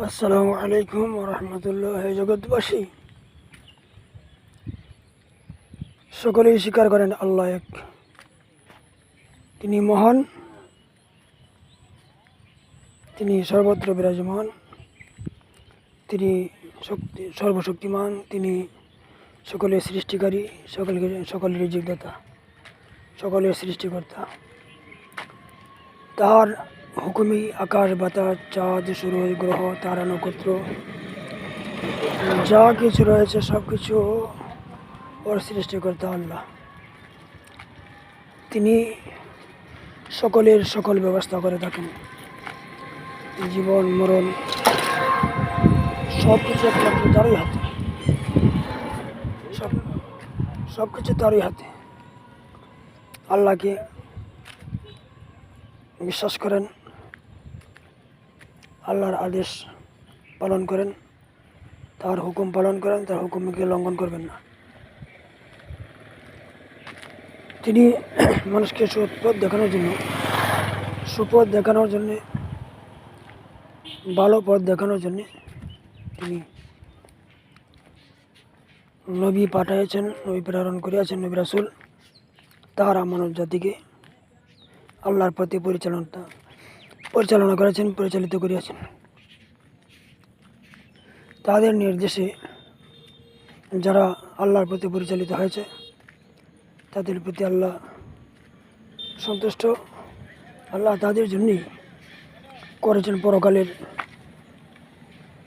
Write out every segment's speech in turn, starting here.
আসসালামু আলাইকুম রহমতুল্লাহ জগৎবাসী সকলেই স্বীকার করেন আল্লাহ এক। তিনি মহান। তিনি সর্বত্র বিরাজমান। তিনি শক্তি সর্বশক্তিমান। তিনি সকলের সৃষ্টিকারী, সকলকে সকলের জীবদাতা সকলের সৃষ্টিকর্তা। তার হুকুমি আকাশ, বাতাস, চাঁদ, সূর্য, গ্রহ, তারা, নক্ষত্র, যা কিছু রয়েছে সব কিছু ওর সৃষ্টিকর্তা আল্লাহ। তিনি সকলের সকল ব্যবস্থা করে থাকেন। জীবন, মরণ সব কিছু একমাত্র তারই হাতে। সব সব কিছু তারই হাতে। আল্লাহকে বিশ্বাস করেন। আল্লাহর আদেশ পালন করেন। তার হুকুম পালন করেন, তার হুকুমকে লঙ্ঘন করবেন না। তিনি মানুষকে সুপথ দেখানোর জন্য, সুপথ দেখানোর জন্যে, ভালো পথ দেখানোর জন্যে তিনি নবী পাঠাইয়াছেন, নবী প্রেরণ করিয়াছেন, নবী রাসুল, তাহারা মানব জাতিকে আল্লাহর প্রতি পরিচালনা পরিচালনা করেছেন, পরিচালিত করিয়াছেন। তাদের নির্দেশে যারা আল্লাহর প্রতি পরিচালিত হয়েছে, তাদের প্রতি আল্লাহ সন্তুষ্ট। আল্লাহ তাদের জন্যই করেছেন পরকালের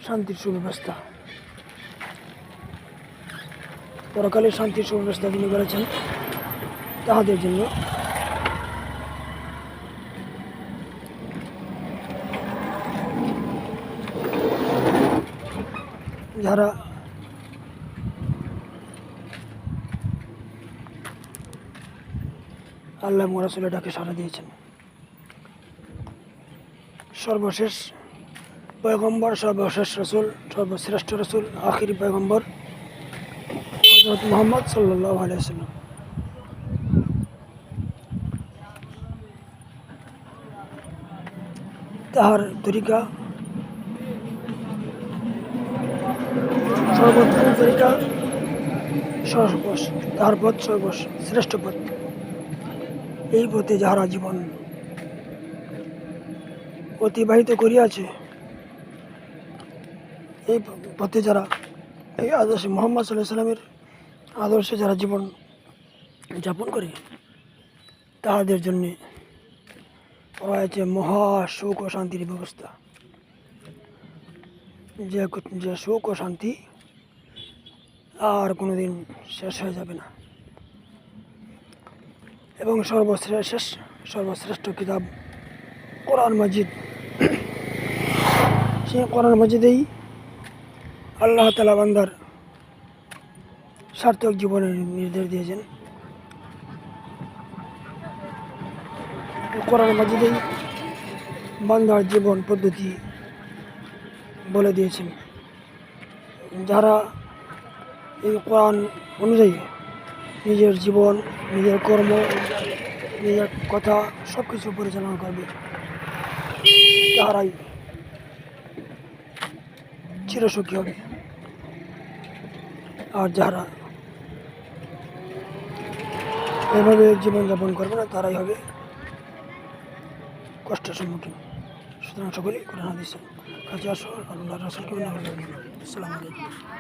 শান্তির সুব্যবস্থা। পরকালের শান্তির সুব্যবস্থা তিনি করেছেন, তাহাদের জন্য যারা আল্লাহ মোরাসুলের ডাকে সাড়া দিয়েছেন। সর্বশেষ পয়গম্বর, সর্বশেষ রসুল, সর্বশ্রেষ্ঠ রসুল, আখিরি পয়গম্বর হজরত মোহাম্মদ সাল্লাহ আলিয়াল্লাম তাহার তরিকা সর্বোত্তম তরিকা সর্বস তাহার পথ সর্বস শ্রেষ্ঠ পথ এই পথে যাহারা জীবন অতিবাহিত করিয়াছে, এই পথে যারা, এই আদর্শে মোহাম্মদ সাল্লাহ সাল্লামের আদর্শে যারা জীবন যাপন করে, তাহাদের জন্যে রয়েছে মহা সুখ ও শান্তির ব্যবস্থা। যে সুখ ও শান্তি আর কোনো দিন শেষ হয়ে যাবে না। এবং সর্বশ্রেষ্ঠ সর্বশ্রেষ্ঠ কিতাব কোরআন মজিদ। সে কোরআন মজিদেই আল্লাহ তালা বান্দার সার্থক জীবনের নির্দেশ দিয়েছেন। কোরআন মজিদেই বান্দার জীবন পদ্ধতি বলে দিয়েছেন। যারা এই কোরআন অনুযায়ী নিজের জীবন, নিজের কর্ম, নিজের কথা সব কিছু পরিচালনা করবে। তাহারাই চিরসুখী হবে। আর যারা এভাবে জীবনযাপন করবে না, তারাই হবে কষ্টের সম্মুখীন। সুতরাং সকলেই কোরআন হাদিসের কাছে আসো আল্লাহ রসুলকে আসসালামু আলাইকুম।